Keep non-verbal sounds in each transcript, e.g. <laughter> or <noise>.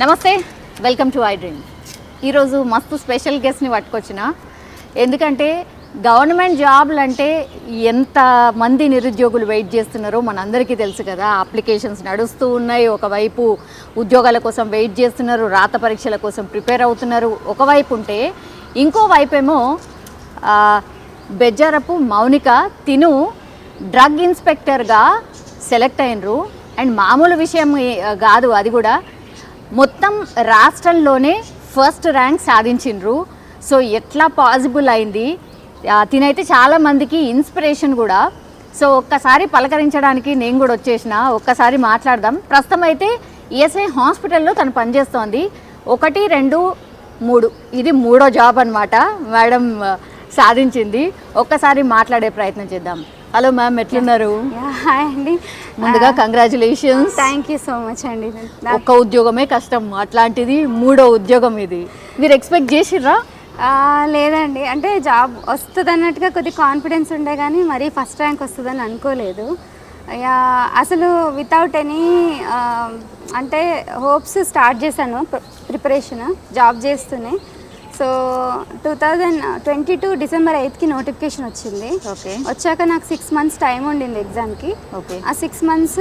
నమస్తే welcome to I dream. ఈరోజు మస్తు స్పెషల్ గెస్ట్ని పట్టుకొచ్చిన. ఎందుకంటే గవర్నమెంట్ జాబ్లు అంటే ఎంత మంది నిరుద్యోగులు వెయిట్ చేస్తున్నారో మనందరికీ తెలుసు కదా. అప్లికేషన్స్ నడుస్తూ ఉన్నాయి. ఒకవైపు ఉద్యోగాల కోసం వెయిట్ చేస్తున్నారు రాత పరీక్షల కోసం ప్రిపేర్ అవుతున్నారు. ఒకవైపు ఉంటే ఇంకో వైపేమో ఆ, మౌనిక తిను డ్రగ్ ఇన్స్పెక్టర్గా సెలెక్ట్ అయినరు. అండ్ మామూలు విషయం కాదు అది కూడా మొత్తం రాష్ట్రంలోనే ఫస్ట్ ర్యాంక్ సాధించిండ్రు. సో ఎట్లా పాసిబుల్ అయింది? తినైతే చాలామందికి ఇన్స్పిరేషన్ కూడా. సో ఒక్కసారి పలకరించడానికి నేను కూడా వచ్చేసిన. ఒక్కసారి మాట్లాడదాం. ప్రస్తుతం అయితే ఈఎస్ఐ హాస్పిటల్లో తను పనిచేస్తోంది. ఒకటి రెండు మూడు. ఇది మూడో జాబ్ అనమాట మేడం సాధించింది. ఒక్కసారి మాట్లాడే ప్రయత్నం చేద్దాం. హలో మ్యామ్ ఎట్లున్నారు? హాయ్ అండి. ముందుగా congratulations thank you so much అండి. ఒక్క ఉద్యోగమే కష్టం అట్లాంటిది మూడో ఉద్యోగం ఇది. మీరు ఎక్స్పెక్ట్ చేసిర్రా? ఆ, లేదండి. అంటే జాబ్ వస్తుంది అన్నట్టుగా కొద్ది కాన్ఫిడెన్స్ ఉండే కానీ మరీ ఫస్ట్ ర్యాంక్ వస్తుందని అనుకోలేదు. యా, అసలు వితౌట్ ఎనీ అంటే హోప్స్ స్టార్ట్ చేశాను ప్రిపరేషన్ జాబ్ చేస్తూనే. So two thousand twenty two December ఎయిత్కి notification వచ్చింది. ఓకే. వచ్చాక నాకు సిక్స్ మంత్స్ టైం ఉండింది ఎగ్జామ్కి ఓకే. ఆ సిక్స్ మంత్స్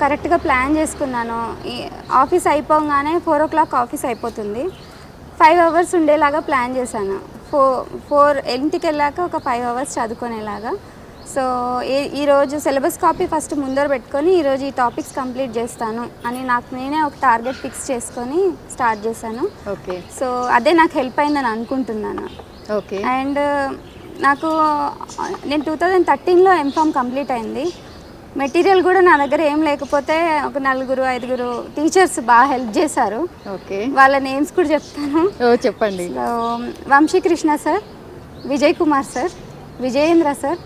కరెక్ట్గా ప్లాన్ చేసుకున్నాను. ఈ ఆఫీస్ అయిపోగానే ఫోర్ ఓ క్లాక్ ఆఫీస్ అయిపోతుంది. ఫైవ్ అవర్స్ ఉండేలాగా ప్లాన్ చేశాను. ఫోర్ ఫోర్ ఇంటికి వెళ్ళాక ఒక ఫైవ్ అవర్స్ చదువుకునేలాగా. సో ఈ ఈరోజు సిలబస్ కాపీ ఫస్ట్ ముందర పెట్టుకొని ఈరోజు ఈ టాపిక్స్ కంప్లీట్ చేస్తాను అని నాకు నేనే ఒక టార్గెట్ ఫిక్స్ చేసుకొని స్టార్ట్ చేశాను. ఓకే. సో అదే నాకు హెల్ప్ అయిందని అనుకుంటున్నాను. ఓకే. అండ్ నాకు నేను టూ థౌజండ్ థర్టీన్లో ఎంఫామ్ కంప్లీట్ అయింది. మెటీరియల్ కూడా నా దగ్గర ఏం లేకపోతే ఒక నలుగురు ఐదుగురు టీచర్స్ బాగా హెల్ప్ చేశారు. ఓకే. వాళ్ళ నేమ్స్ కూడా చెప్తాను. చెప్పండి. So Vamsikrishna sir Vijay Kumar sir Vijayendra sir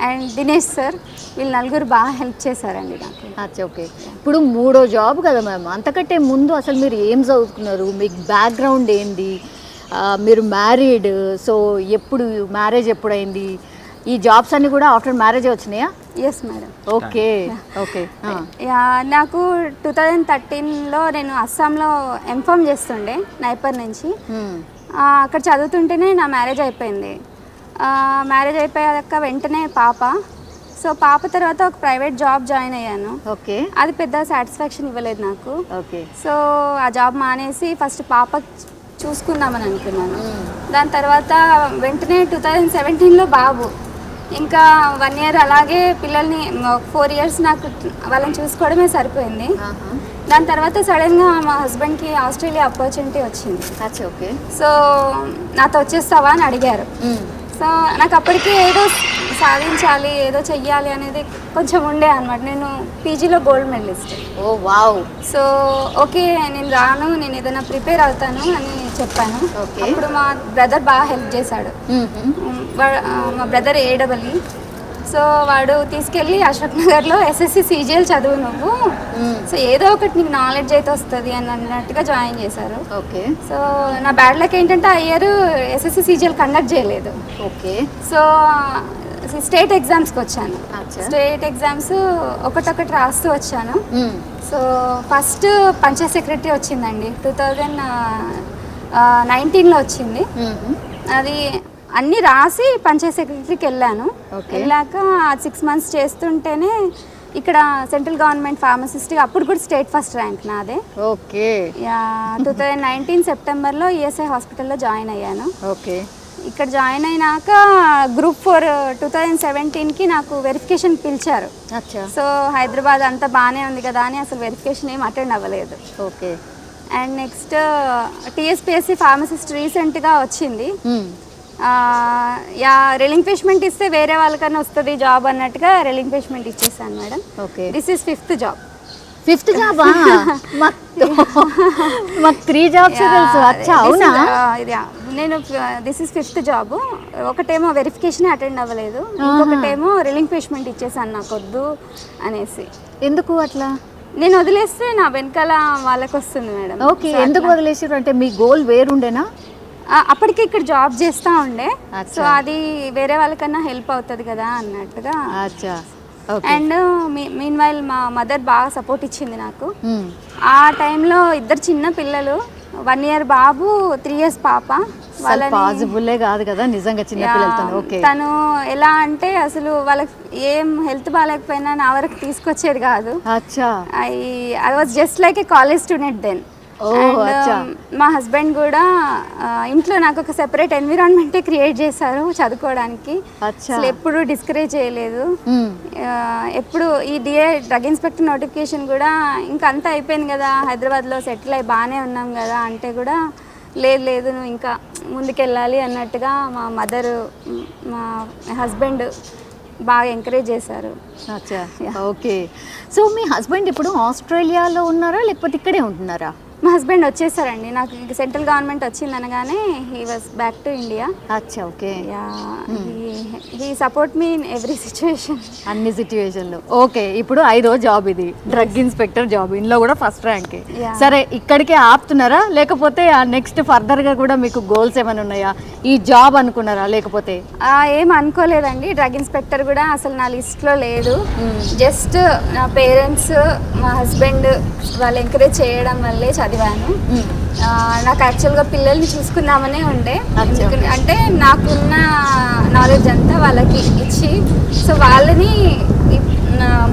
and Dinesh sir వీళ్ళు నలుగురు బాగా హెల్ప్ చేశారండి నాకు. అచ్చా ఓకే ఇప్పుడు మూడో జాబ్ కదా మ్యామ్ అంతకంటే ముందు అసలు మీరు ఏం చదువుకున్నారు? మీకు బ్యాక్గ్రౌండ్ ఏంది? ఆ, మీరు మ్యారీడ్ సో ఎప్పుడు మ్యారేజ్ ఎప్పుడైంది? ఈ జాబ్స్ అన్ని కూడా ఆఫ్టర్ మ్యారేజ్ వచ్చినాయా? ఎస్ మేడం ఓకే ఓకే నాకు టూ థౌజండ్ థర్టీన్లో నేను అస్సాంలో ఎంఫామ్ చేస్తుండే నైపర్ నుంచి. ఆ, అక్కడ చదువుతుంటేనే నా మ్యారేజ్ అయిపోయింది. మ్యారేజ్ అయిపోయాక వెంటనే పాప. సో పాప తర్వాత ఒక ప్రైవేట్ జాబ్ జాయిన్ అయ్యాను. ఓకే. అది పెద్ద సాటిస్ఫాక్షన్ ఇవ్వలేదు నాకు. ఓకే. సో ఆ జాబ్ మానేసి ఫస్ట్ పాప చూసుకుందామని అనుకున్నాను. దాని తర్వాత వెంటనే టూ థౌజండ్ సెవెంటీన్లో బాబు. ఇంకా వన్ ఇయర్ అలాగే పిల్లల్ని ఫోర్ ఇయర్స్ నాకు వాళ్ళని చూసుకోవడమే సరిపోయింది. దాని తర్వాత సడన్గా మా హస్బెండ్కి ఆస్ట్రేలియా ఆపర్చునిటీ వచ్చింది. ఓకే సో నాతో వచ్చేస్తావా అని అడిగారు. సో నాకు అప్పటికి ఏదో సాధించాలి ఏదో చెయ్యాలి అనేది కొంచెం ఉండే అనమాట నేను పీజీలో gold medalist. Oh wow. So okay నేను రాను నేను ఏదైనా ప్రిపేర్ అవుతాను అని చెప్పాను. అప్పుడు మా బ్రదర్ బాగా హెల్ప్ చేశాడు. మా బ్రదర్ ఏడబల్లి సో వాడు తీసుకెళ్ళి అశోక్ నగర్లో ఎస్ఎస్సి సీజీఎల్ చదువు నువ్వు. సో ఏదో ఒకటి నీకు నాలెడ్జ్ అయితే వస్తుంది అని అన్నట్టుగా జాయిన్ చేశారు. ఓకే. సో నా బ్యాడ్ లక్ ఏంటంటే ఆ ఇయర్ ఎస్ఎస్సి సీజీఎల్ కండక్ట్ చేయలేదు. ఓకే. సో స్టేట్ ఎగ్జామ్స్కి వచ్చాను. స్టేట్ ఎగ్జామ్స్ ఒకటొకటి రాస్తూ వచ్చాను. సో ఫస్ట్ పంచాయత్ సెక్రటరీ వచ్చిందండి. టూ థౌజండ్ నైన్టీన్లో వచ్చింది. అది అన్నీ రాసి పంచాయత్ సెక్రటరీకి వెళ్ళాను. వెళ్ళాక సిక్స్ మంత్స్ చేస్తుంటేనే ఇక్కడ సెంట్రల్ గవర్నమెంట్ ఫార్మసిస్ట్ అప్పుడు కూడా స్టేట్ ఫస్ట్ ర్యాంక్ నాదే. ఓకే. టూ థౌజండ్ నైన్టీన్ సెప్టెంబర్లో ఈఎస్ఐ హాస్పిటల్లో జాయిన్ అయ్యాను. ఓకే. ఇక్కడ జాయిన్ అయినాక గ్రూప్ ఫోర్ టూ థౌజండ్ సెవెంటీన్కి నాకు వెరిఫికేషన్ పిలిచారు. సో హైదరాబాద్ అంతా బాగానే ఉంది కదా అని అసలు వెరిఫికేషన్ ఏం అటెండ్ అవ్వలేదు. Okay. And next TSPSC pharmacist రీసెంట్గా వచ్చింది. యా రిలింక్విష్మెంట్ ఇస్తే వేరే వాళ్ళకన్నా వస్తుంది జాబ్ అన్నట్టుగా రిలింక్విష్మెంట్ ఇచ్చేసాను madam. Okay this is fifth job fifth జాబా మాకు త్రీ జాబ్స్ తెలుసు. అచ్చా అవునా? నేను దిస్ ఇస్ ఫిఫ్త్ జాబ్ ఒకటేమో వెరిఫికేషన్ అటెండ్ అవ్వలేదు. ఇంకొకటేమో రిలింక్విష్మెంట్ ఇచ్చేసాను నాకు వద్దు అనేసి. ఎందుకు అట్లా? నేను వదిలేస్తే నా వెనకాల వాళ్ళకి వస్తుంది మేడం ఓకే ఎందుకు వదిలేసారు అంటే మీ గోల్ వేరుండేనా? అప్పటికి ఇక్కడ జాబ్ చేస్తూ ఉండే. సో అది వేరే వాళ్ళకన్నా హెల్ప్ అవుతుంది కదా అన్నట్టుగా. అండ్ మీన్ వైల్ మా మదర్ బాగా సపోర్ట్ ఇచ్చింది నాకు. ఆ టైంలో ఇద్దరు చిన్న పిల్లలు వన్ ఇయర్ బాబు త్రీ ఇయర్స్ పాప. పాసిబుల్లే కాదు కదా నిజంగా చిన్న పిల్లలతో తను ఎలా అంటే అసలు వాళ్ళకి ఏం హెల్త్ బాగాలేకపోయినా నా వరకు తీసుకొచ్చేది కాదు. I I was just like a college student then మా హస్బెండ్ కూడా ఇంట్లో నాకు ఒక సెపరేట్ ఎన్విరాన్మెంటే క్రియేట్ చేశారు చదువుకోవడానికి. అసలు ఎప్పుడు డిస్కరేజ్ చేయలేదు. ఆ, ఎప్పుడు ఈ డిఏ డ్రగ్ ఇన్స్పెక్టర్ నోటిఫికేషన్ కూడా ఇంకా అంతా అయిపోయింది కదా హైదరాబాద్లో సెటిల్ అయి బాగానే ఉన్నాం కదా అంటే కూడా లేదు లేదు నువ్వు ఇంకా ముందుకెళ్ళాలి అన్నట్టుగా మా మదర్ మా హస్బెండ్ బాగా ఎంకరేజ్ చేశారు. అచ్చా. ఓకే సో మీ హస్బెండ్ ఇప్పుడు ఆస్ట్రేలియాలో ఉన్నారా లేకపోతే ఇక్కడే ఉంటున్నారా? మా హస్బెండ్ వచ్చేసారండి. నాకు సెంట్రల్ గవర్నమెంట్ వచ్చింది అనగానే he was back to India అచ్చా okay. He support me in every situation అన్ని సిచ్యువేషన్లు ఓకే ఇప్పుడు ఐదో జాబ్ ఇది. డ్రగ్ ఇన్స్పెక్టర్ జాబ్ ఇందులో కూడా ఫస్ట్ ర్యాంకే. సరే ఇక్కడికే ఆపుతున్నారా? లేకపోతే ఆ నెక్స్ట్ ఫర్దర్గా కూడా మీకు గోల్స్ ఏమైనా ఉన్నాయా? ఈ జాబ్ అనుకున్నారా? లేకపోతే? ఏం అనుకోలేదండి. డ్రగ్ ఇన్స్పెక్టర్ కూడా అసలు నా లిస్ట్లో లేదు. జస్ట్ నా పేరెంట్స్ మా హస్బెండ్ వాళ్ళు ఎంకరేజ్ చేయడం వల్లే చదివాను. ఆ, నాకు యాక్చువల్గా పిల్లల్ని చూసుకుందామనే ఉండే. అంటే నాకున్న నాలెడ్జ్ అంతా వాళ్ళకి ఇచ్చి సో వాళ్ళని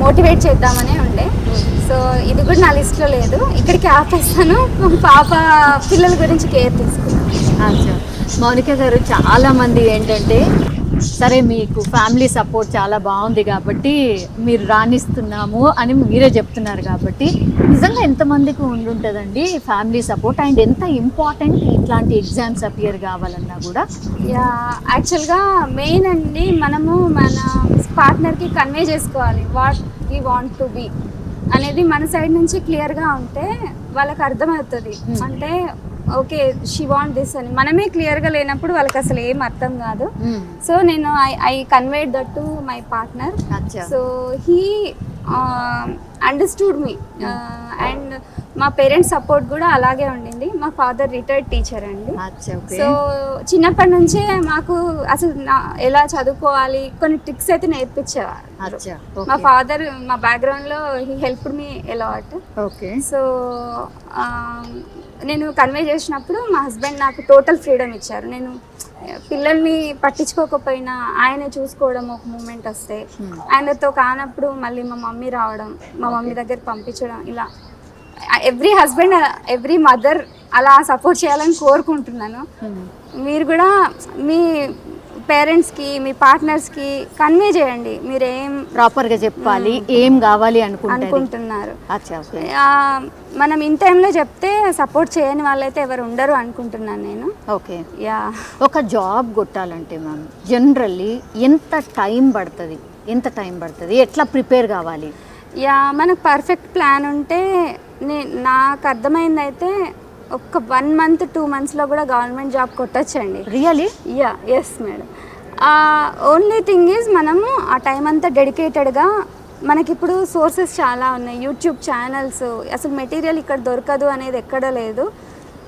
మోటివేట్ చేద్దామనే ఉండే. సో ఇది కూడా నా లిస్ట్లో లేదు. ఇక్కడికి ఆపేస్తాను పాప పిల్లల గురించి కేర్ తీసుకున్నాను మౌనిక గారు చాలా మంది ఏంటంటే సరే మీకు ఫ్యామిలీ సపోర్ట్ చాలా బాగుంది కాబట్టి మీరు రాణిస్తున్నాము అని మీరే చెప్తున్నారు కాబట్టి నిజంగా ఎంతమందికి ఉండుంటుందండి ఫ్యామిలీ సపోర్ట్? అండ్ ఎంత ఇంపార్టెంట్ ఇట్లాంటి ఎగ్జామ్స్ అపియర్ కావాలన్నా కూడా? యా యాక్చువల్గా మెయిన్ అండి మనము మన పార్ట్నర్కి కన్వే చేసుకోవాలి. What we want to be అనేది మన సైడ్ నుంచి క్లియర్గా ఉంటే వాళ్ళకి అర్థమవుతుంది. అంటే ఓకే షీ వాంట్ దిస్ అని. మనమే క్లియర్గా లేనప్పుడు వాళ్ళకి అసలు ఏం అర్థం కాదు. సో నేను I I conveyed that to my partner so he understood me and మా పేరెంట్స్ సపోర్ట్ కూడా అలాగే ఉండింది. మా ఫాదర్ రిటైర్డ్ టీచర్ అండి. సో చిన్నప్పటి నుంచే మాకు అసలు ఎలా చదువుకోవాలి కొన్ని ట్రిక్స్ అయితే నేర్పించేవారు. మా ఫాదర్ మా బ్యాక్గ్రౌండ్లో he help me okay so నేను కన్వే చేసినప్పుడు మా హస్బెండ్ నాకు టోటల్ ఫ్రీడమ్ ఇచ్చారు నేను పిల్లల్ని పట్టించుకోకపోయినా ఆయనే చూసుకోవడం ఒక మూమెంట్ వస్తే Hmm. ఆయనతో కానప్పుడు మళ్ళీ మా మమ్మీ రావడం మా మమ్మీ దగ్గర పంపించడం ఇలా ఎవ్రీ హస్బెండ్ ఎవ్రీ మదర్ అలా సపోర్ట్ చేయాలని కోరుకుంటున్నాను మ్మ్. మీరు కూడా మీ పేరెంట్స్కి మీ పార్ట్నర్స్కి కన్వే చేయండి. మీరేం ప్రాపర్గా చెప్పాలి ఏం కావాలి అనుకుంటున్నారు. మనం ఇన్ టైంలో చెప్తే సపోర్ట్ చేయని వాళ్ళైతే ఎవరు ఉండరు అనుకుంటున్నాను నేను. ఓకే. యా. ఒక జాబ్ కొట్టాలంటే మ్యామ్ జనరల్లీ ఎంత టైం పడుతుంది? ఎంత టైం పడుతుంది? ఎట్లా ప్రిపేర్ కావాలి? యా మనకు పర్ఫెక్ట్ ప్లాన్ ఉంటే నే నాకు అర్థమైందైతే ఒక వన్ మంత్ టూ మంత్స్లో కూడా government job కొట్టచ్చండి. Really yeah yes madam only thing is మనము ఆ టైం అంతా డెడికేటెడ్గా మనకిప్పుడు సోర్సెస్ చాలా ఉన్నాయి. యూట్యూబ్ ఛానల్స్ అసలు మెటీరియల్ ఇక్కడ దొరకదు అనేది ఎక్కడ లేదు.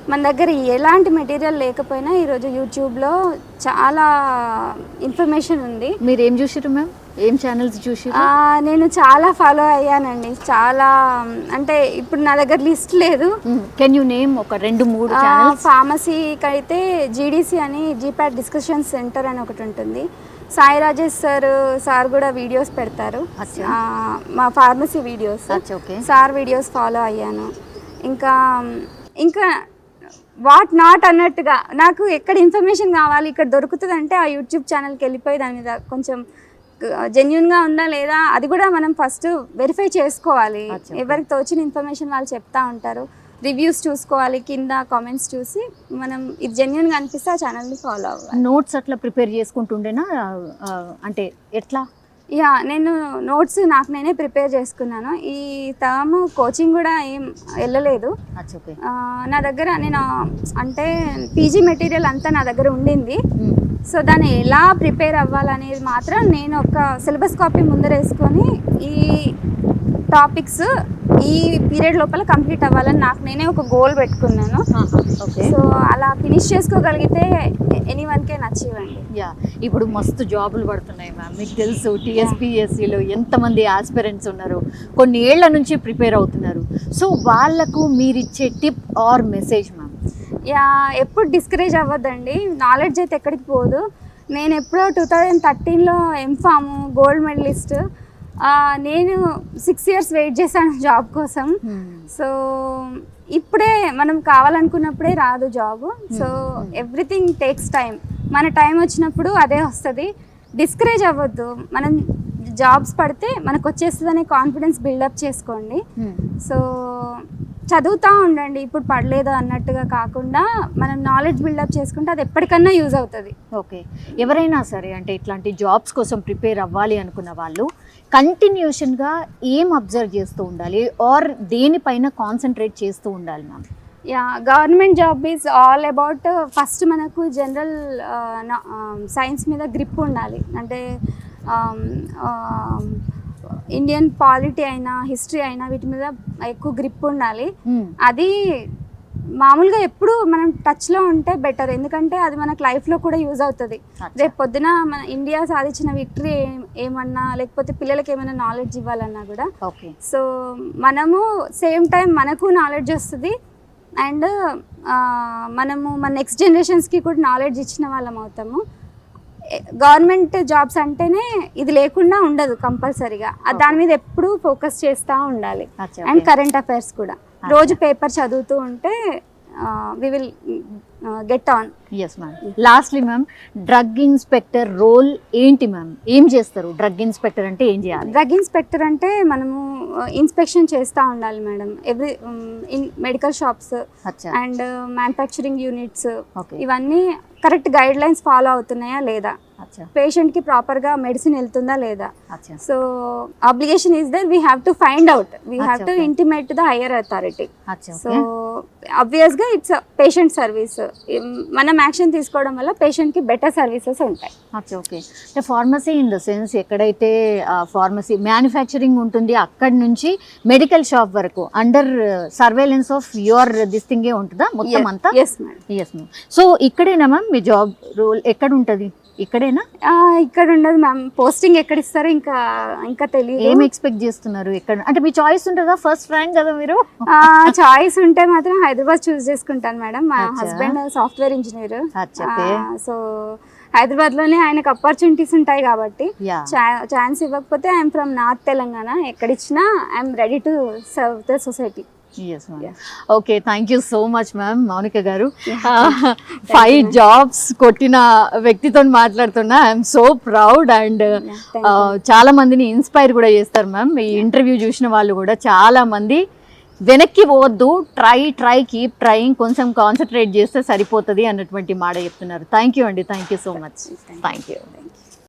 మన దగ్గర ఎలాంటి మెటీరియల్ లేకపోయినా ఈరోజు యూట్యూబ్లో చాలా ఇన్ఫర్మేషన్ ఉంది. మీరు ఏం చూసిరు మ్యామ్ ఏం ఛానల్స్ చూసిరు ఆ, నేను చాలా ఫాలో అయ్యానండి. చాలా అంటే ఇప్పుడు నా దగ్గర లిస్ట్ లేదు. కెన్ యూ నేమ్ ఒక రెండు మూడు ఫార్మసీకి అయితే జీడీసీ అని జీపాట్ డిస్కషన్ సెంటర్ అని ఒకటి ఉంటుంది. సాయి రాజేష్ సార్ సార్ కూడా వీడియోస్ పెడతారు. మా pharmacy videos sir videos follow అయ్యాను. ఇంకా ఇంకా వాట్ నాట్ అన్నట్టుగా నాకు ఎక్కడ ఇన్ఫర్మేషన్ కావాలి ఇక్కడ దొరుకుతుంది అంటే ఆ యూట్యూబ్ ఛానల్కి వెళ్ళిపోయి దాని మీద కొంచెం జెన్యున్గా ఉందా లేదా అది కూడా మనం ఫస్ట్ వెరిఫై చేసుకోవాలి. ఎవరికి తోచిన ఇన్ఫర్మేషన్ వాళ్ళు చెప్తా ఉంటారు. రివ్యూస్ చూసుకోవాలి కింద కామెంట్స్ చూసి మనం ఇది జెన్యున్గా అనిపిస్తే ఆ ఛానల్ని ఫాలో అవ్వాలి. నోట్స్ అట్లా ప్రిపేర్ చేసుకుంటుండేనా? అంటే ఎట్లా? యా నేను నోట్స్ నాకు నేనే ప్రిపేర్ చేసుకున్నాను. ఈ టర్మ్ కోచింగ్ కూడా ఏం వెళ్ళలేదు. నా దగ్గర నేను అంటే పీజీ మెటీరియల్ అంతా నా దగ్గర ఉండింది. సో దాన్ని ఎలా ప్రిపేర్ అవ్వాలనేది మాత్రం నేను ఒక సిలబస్ కాపీ ముందర వేసుకొని ఈ టాపిక్స్ ఈ పీరియడ్ లోపల కంప్లీట్ అవ్వాలని నాకు నేనే ఒక గోల్ పెట్టుకున్నాను. ఓకే సో అలా ఫినిష్ చేసుకోగలిగితే ఎనీ వన్కే నచ్చివ్వండి యా ఇప్పుడు మస్తు జాబులు పడుతున్నాయి మ్యామ్ మీకు తెలుసు టీఎస్పీఎస్సీలో ఎంతమంది ఆస్పిరెంట్స్ ఉన్నారు. కొన్ని ఏళ్ళ నుంచి ప్రిపేర్ అవుతున్నారు. సో వాళ్ళకు మీరు ఇచ్చే tip or message ma'am yeah ఎప్పుడు డిస్కరేజ్ అవ్వద్దండి. నాలెడ్జ్ అయితే ఎక్కడికి పోదు. నేను ఎప్పుడో టూ థౌజండ్ థర్టీన్లో ఎంఫామ్ గోల్డ్ మెడలిస్ట్ నేను సిక్స్ ఇయర్స్ వెయిట్ చేశాను జాబ్ కోసం. సో ఇప్పుడే మనం కావాలనుకున్నప్పుడే రాదు job so everything takes time మన టైం వచ్చినప్పుడు అదే వస్తుంది. డిస్కరేజ్ అవ్వద్దు. మనం జాబ్స్ పడితే మనకు వచ్చేస్తుంది అనే కాన్ఫిడెన్స్ బిల్డప్ చేసుకోండి. సో చదువుతూ ఉండండి. ఇప్పుడు పడలేదు అన్నట్టుగా కాకుండా మనం నాలెడ్జ్ బిల్డప్ చేసుకుంటే అది ఎప్పటికన్నా యూజ్ అవుతుంది. ఓకే ఎవరైనా సరే అంటే ఇట్లాంటి జాబ్స్ కోసం ప్రిపేర్ అవ్వాలి అనుకున్న వాళ్ళు కంటిన్యూషన్గా ఏం అబ్జర్వ్ చేస్తూ ఉండాలి? ఆర్ దేనిపైన కాన్సన్ట్రేట్ చేస్తూ ఉండాలి ma'am? Yeah government job is all about first మనకు జనరల్ సైన్స్ మీద గ్రిప్ ఉండాలి. అంటే ఇండియన్ పాలిటీ అయినా హిస్టరీ అయినా వీటి మీద ఎక్కువ గ్రిప్ ఉండాలి. అది మామూలుగా ఎప్పుడు మనం టచ్లో ఉంటే బెటర్ ఎందుకంటే అది మనకు లైఫ్లో కూడా యూజ్ అవుతుంది. రేపు పొద్దున మన ఇండియా సాధించిన విక్టరీ ఏమన్నా లేకపోతే పిల్లలకి ఏమైనా నాలెడ్జ్ ఇవ్వాలన్నా కూడా. ఓకే సో మనము సేమ్ టైం మనకు నాలెడ్జ్ వస్తుంది. అండ్ మనము మన నెక్స్ట్ జనరేషన్స్కి కూడా నాలెడ్జ్ ఇచ్చిన వాళ్ళం అవుతాము. గవర్నమెంట్ జాబ్స్ అంటేనే ఇది లేకుండా ఉండదు కంపల్సరీగా దాని మీద ఎప్పుడూ ఫోకస్ చేస్తూ ఉండాలి. అండ్ కరెంట్ అఫైర్స్ కూడా. రోజు పేపర్ చదువుతూ ఉంటే we will get on yes ma'am lastly ma'am drug inspector role ఏంటి మ్యామ్ ఏం చేస్తారు? డ్రగ్ ఇన్స్పెక్టర్ అంటే ఏం చేయాలి? డ్రగ్ ఇన్స్పెక్టర్ అంటే మనము ఇన్స్పెక్షన్ చేస్తూ ఉండాలి madam every in medical shops and manufacturing units ఇవన్నీ కరెక్ట్ గైడ్ లైన్స్ ఫాలో అవుతున్నాయా లేదా? అచ్చా. పేషెంట్కి ప్రాపర్గా మెడిసిన్ వెళ్తుందా లేదా? So obligation is there we have to find out we have to. Intimate the higher authority so అబ్వియస్గా it's patient service మనం action తీసుకోవడం వల్ల పేషెంట్కి బెటర్ సర్వీసెస్ ఉంటాయి. అచ్చా ఓకే అంటే ఫార్మసీ ఇన్ ద సెన్స్ ఎక్కడైతే ఫార్మసీ మ్యానుఫ్యాక్చరింగ్ ఉంటుంది అక్కడి నుంచి మెడికల్ షాప్ వరకు under surveillance of your this థింగే ఉంటుందా? మొత్తం అంతా yes madam yes ma'am so ఇక్కడేనా ma'am మీ జాబ్ రోల్ ఎక్కడ ఉంటుంది ఇక్కడేనా? ఇక్కడ ఉండదు మ్యామ్. పోస్టింగ్ ఎక్కడ ఇస్తారో ఇంకా ఇంకా తెలియదు ఏం ఎక్స్పెక్ట్ చేస్తున్నారు ఎక్కడ అంటే మీ చాయిస్ ఉంటుందా? ఫస్ట్ ర్యాంక్ కదా మీరు? చాయిస్ ఉంటే మాత్రం హైదరాబాద్ చూస్ చేసుకుంటాను మేడం. మా. Husband software engineer. సో హైదరాబాద్లోనే ఆయనకు ఆపర్చునిటీస్ ఉంటాయి కాబట్టి. ఛాన్స్ ఇవ్వకపోతే I'm from north Telangana. ఎక్కడిచ్చినా I'm ready to serve the society. Okay thank you so much ma'am Mounika garu. Five jobs <laughs> కొట్టిన వ్యక్తితో మాట్లాడుతున్నా. ఐఎమ్ సో ప్రౌడ్ అండ్ చాలా మందిని ఇన్స్పైర్ కూడా చేస్తారు మ్యామ్ ఈ ఇంటర్వ్యూ చూసిన వాళ్ళు కూడా చాలా మంది వెనక్కి పోవద్దు ట్రై ట్రై కీప్ ట్రైయింగ్ కొంచెం కాన్సన్ట్రేట్ చేస్తే సరిపోతుంది అన్నటువంటి మాట చెప్తున్నారు. థ్యాంక్ యూ అండి. Thank you so much thank you thank you